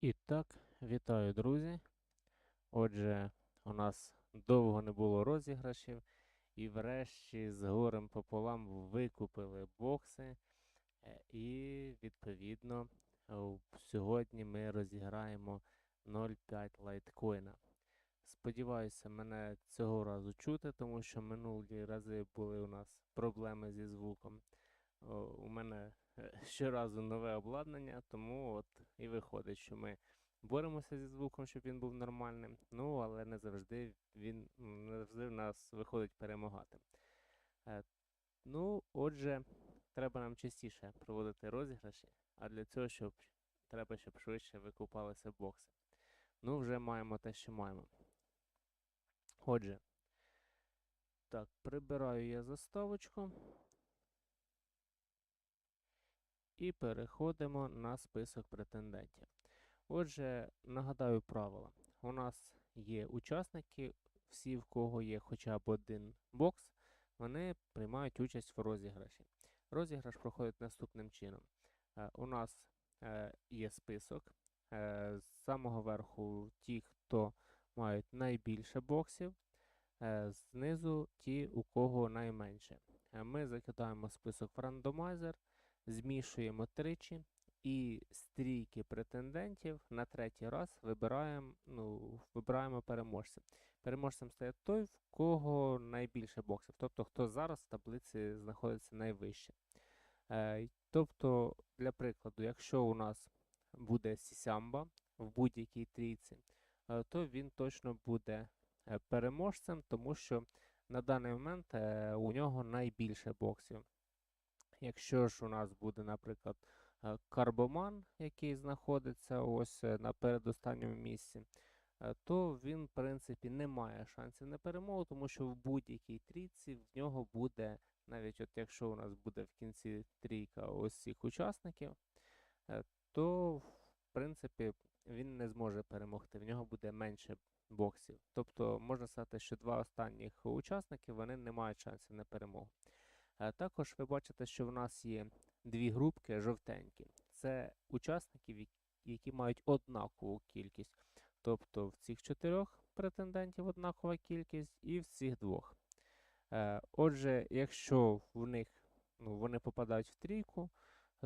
І так, вітаю, друзі. Отже, у нас довго не було розіграшів, і врешті з горем пополам викупили бокси. Е, І відповідно сьогодні ми розіграємо 0,5 лайткоїна. Сподіваюся, мене цього разу чути, тому що минулі рази були у нас проблеми зі звуком. У мене е, щоразу нове обладнання, тому от і виходить, що ми боремося зі звуком, щоб він був нормальним. Ну, але не завжди він не завжди в нас виходить перемагати. Е, Ну, отже, треба нам частіше проводити розіграші, а для цього, щоб треба, щоб швидше викупалися бокси. Ну, вже маємо те, що маємо. Отже, так, прибираю я заставочку. І переходимо на список претендентів. Отже, нагадаю правила. У нас є учасники, всі, в кого є хоча б один бокс, вони приймають участь в розіграші. Розіграш проходить наступним чином. Е, У нас е, є список. Е, З самого верху ті, хто мають найбільше боксів, знизу ті, у кого найменше. Ми закидаємо список в рандомайзер, змішуємо тричі і з трійки претендентів на третій раз вибираємо, ну, вибираємо переможця. Переможцем стає той, в кого найбільше боксів, тобто хто зараз в таблиці знаходиться найвище. Е, тобто, для прикладу, якщо у нас буде Сісямба в будь-якій трійці, е, то він точно буде е, переможцем, тому що на даний момент у нього найбільше боксів. Якщо ж у нас буде, наприклад, е, Карбоман, який знаходиться ось е, на передостанньому місці, е, то він, в принципі, не має шансів на перемогу, тому що в будь-якій трійці в нього буде, навіть от якщо у нас буде в кінці трійка ось цих учасників, то в принципі він не зможе перемогти, в нього буде менше боксів. Тобто можна сказати, що два останніх учасники вони не мають шансів на перемогу. Е, Також ви бачите, що в нас є дві групки жовтенькі. Це учасників, які мають однакову кількість. Тобто в цих чотирьох претендентів однакова кількість і в цих двох. Е, Отже, якщо в них ну, вони попадають в трійку,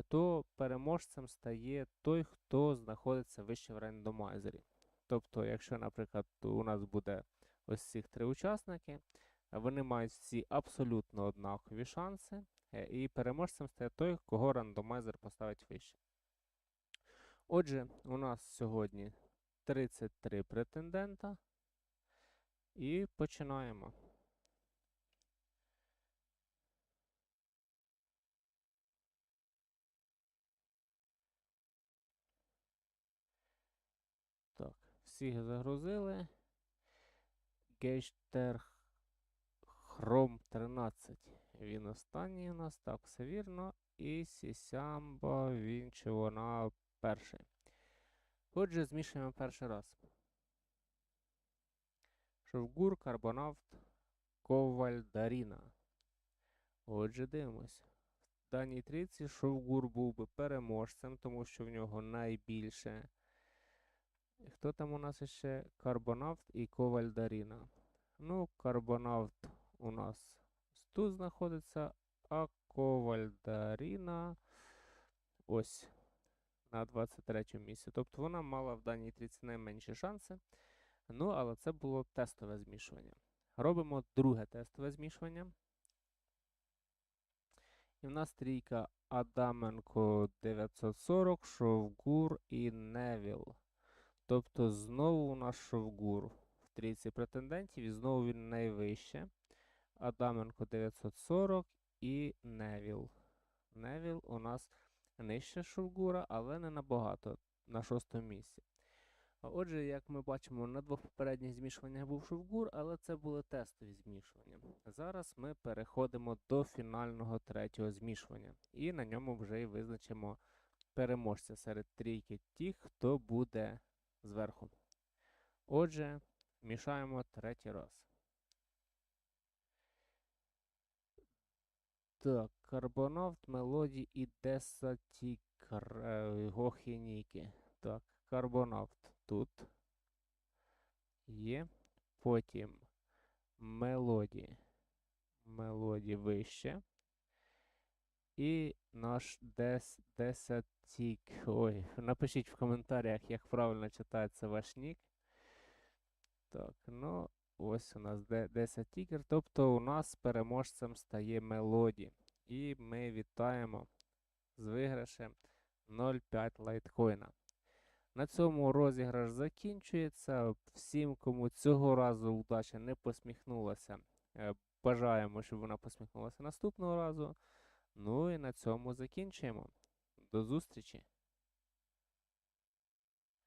то переможцем стає той, хто знаходиться вище в рандомайзері. Тобто, якщо, наприклад, у нас буде ось цих три учасники, вони мають всі абсолютно однакові шанси, е, і переможцем стає той, кого рандомайзер поставить вище. Отже, у нас сьогодні 33 претендента. І починаємо. Так, всіх загрузили. Гейштер Chrome 13. Він останній у нас, так, все вірно. І Сісямба, він чи вона перший. Отже, змішуємо перший раз. Шовгур, Карбонавт, Коваль, Даріна. Отже, дивимось. В даній трійці Шовгур був би переможцем, тому що в нього найбільше. І Хто там у нас ще? Карбонавт і Коваль Даріна. Ну, Карбонавт у нас тут знаходиться, а ковальдаріна ось на 23 місці. Тобто вона мала в даній трійці найменші шанси. Ну, але це було тестове змішування. Робимо друге тестове змішування. І в нас трійка Адаменко 940, Шовгур і Невіл. Тобто знову у нас Шовгур в трійці претендентів, і знову він найвище. Адаменко 940 і Невіл. Невіл у нас нижче Шовгура, але не набагато на шостому місці. Отже, як ми бачимо, на двох попередніх змішуваннях був Шовгур, але це були тестові змішування. Зараз ми переходимо до фінального третього змішування. І на ньому вже і визначимо переможця серед трійки тих, хто буде зверху. Отже, мішаємо третій раз. Так, Карбонавт, Мелоді і Десаті Гохініки. Так, Карбонавт тут є. Потім мелоді. Мелоді вище. І наш дес, десятік. Ой, напишіть в коментарях, як правильно читається ваш нік. Так, ну, ось у нас 10 тікер. Тобто у нас переможцем стає мелоді. І ми вітаємо з виграшем 0,5 лайткоїна. На цьому розіграш закінчується. Всім, кому цього разу удача не посміхнулася, е, бажаємо, щоб вона посміхнулася наступного разу. Ну і на цьому закінчуємо. До зустрічі!